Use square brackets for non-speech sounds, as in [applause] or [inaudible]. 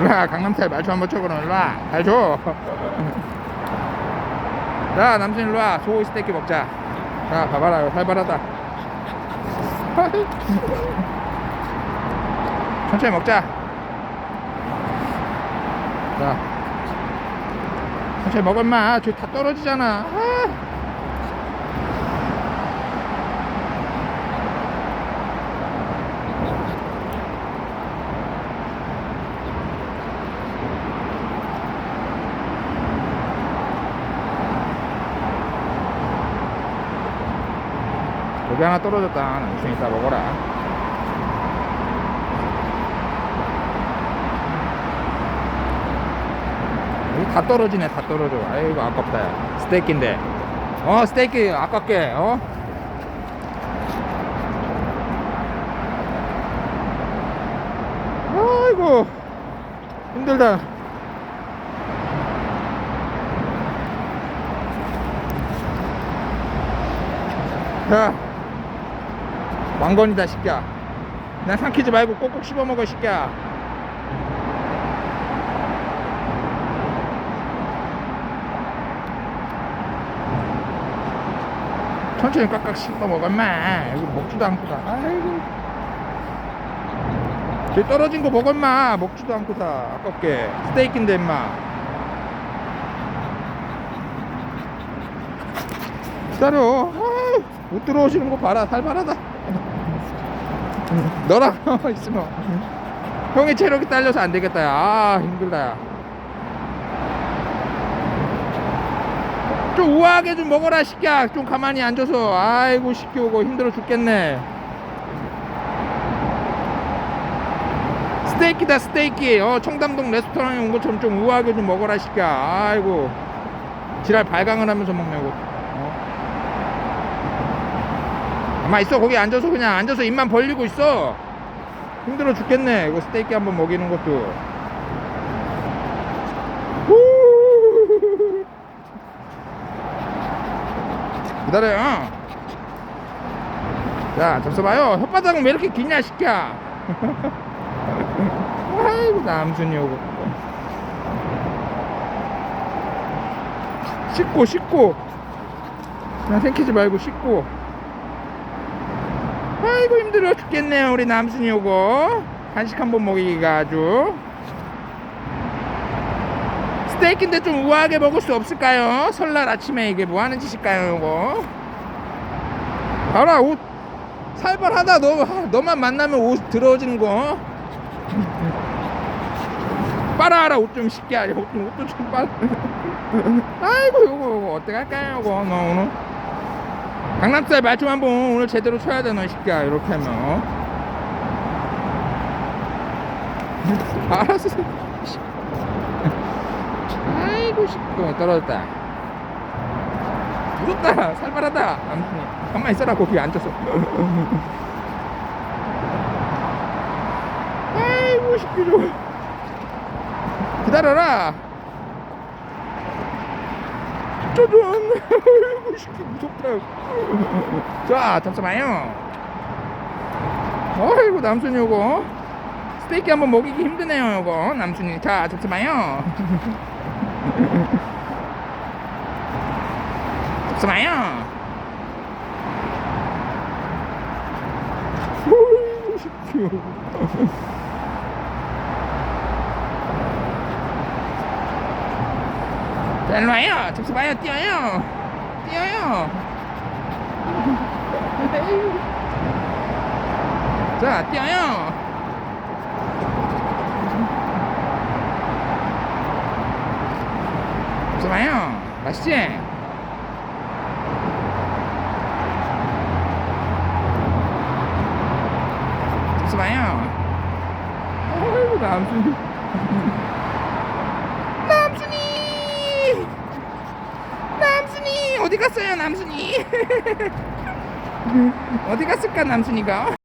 일로와 강남스타일 말초 한번 쳐보라 일로와 잘줘. 자 남순 일로와. 소고기 스테이크 먹자. 자 봐봐라. 이거 살벌하다. [laughs] 천천히 먹자. 자. 천천히 먹어 임마. 저기 다 떨어지잖아. 아. 여기 하나 떨어졌다 남순 이따 먹어라. 다 떨어지네 다 떨어져. 아이고 아깝다 야. 스테이크인데. 어 스테이크 아깝게 어? 아이고 힘들다. 자 왕건이다 시끼야. 난 삼키지 말고 꼭꼭 씹어 먹어 시끼야. 천천히 깍깍 씹어 먹어 임마. 이거 먹지도 않고 다. 아이고. 저기 떨어진 거 먹어 임마. 먹지도 않고 다. 아깝게. 스테이크인데 임마. 기다려. 아유, 못 들어오시는 거 봐라. 살벌하다 너랑 [laughs] 있으면. 형의 체력이 딸려서 안 되겠다 야. 아, 힘들다 야. 좀 우아하게 좀 먹어라 시끼야. 좀 가만히 앉아서. 아이고 시끼 오고 힘들어 죽겠네. 스테이키다 스테이키. 어 청담동 레스토랑에 온 것처럼 좀 우아하게 좀 먹어라 시끼야. 아이고. 지랄 발광을 하면서 먹냐고 어? 가만 있어 거기 앉아서 그냥. 앉아서 입만 벌리고 있어. 힘들어 죽겠네. 이거 스테이키 한번 먹이는 것도. 후. 기다려요 자 잡숴봐요. 혓바닥은 왜 이렇게 기냐 시끼야. [laughs] 아이고 남순이 오고. 씻고 씻고. 그냥 생기지 말고 씻고 아이고 힘들어 죽겠네요 우리 남순이 오고 간식 한 번 먹이기가 아주. 스테이크인데 좀 우아하게 먹을 수 없을까요? 설날 아침에 이게 뭐 하는 짓일까요 이거? 봐라 옷 살벌하다. 너 너만 만나면 옷 더러워지는 거. 빨아라 옷 좀 쉽게 하려. 옷 좀, 옷도 좀 빨아. [laughs] 아이고 요거 요거 어떡할까요 요거? 너 오늘 강남스타일 말좀 한번 오늘 제대로 쳐야 돼너 쉽게 이렇게 하면. 어? 알았어. 아이고 쉽고 떨어졌다. 무섭다. 살벌하다. 가만히 있어라 거기 앉아서. 아이고 쉽게 좀 기다려라 짜잔 쉽게 무섭다 자 잠시만요. 아이고 남순이 요거. 스테이크 한번 먹이기 힘드네요 요거. 남순이. 자 잠시만요. 잠시만요. 아이고 쉽게 일로 와요. 접수 봐요. 뛰어요. 뛰어요. [laughs] 자, 뛰어요. 접수 봐요. 맛있지? 접수 봐요. 아이고, 남순이. 남 [laughs] 순이! 남순이! 어디 갔어요, 남순이? [laughs] 어디 갔을까, 남순이가?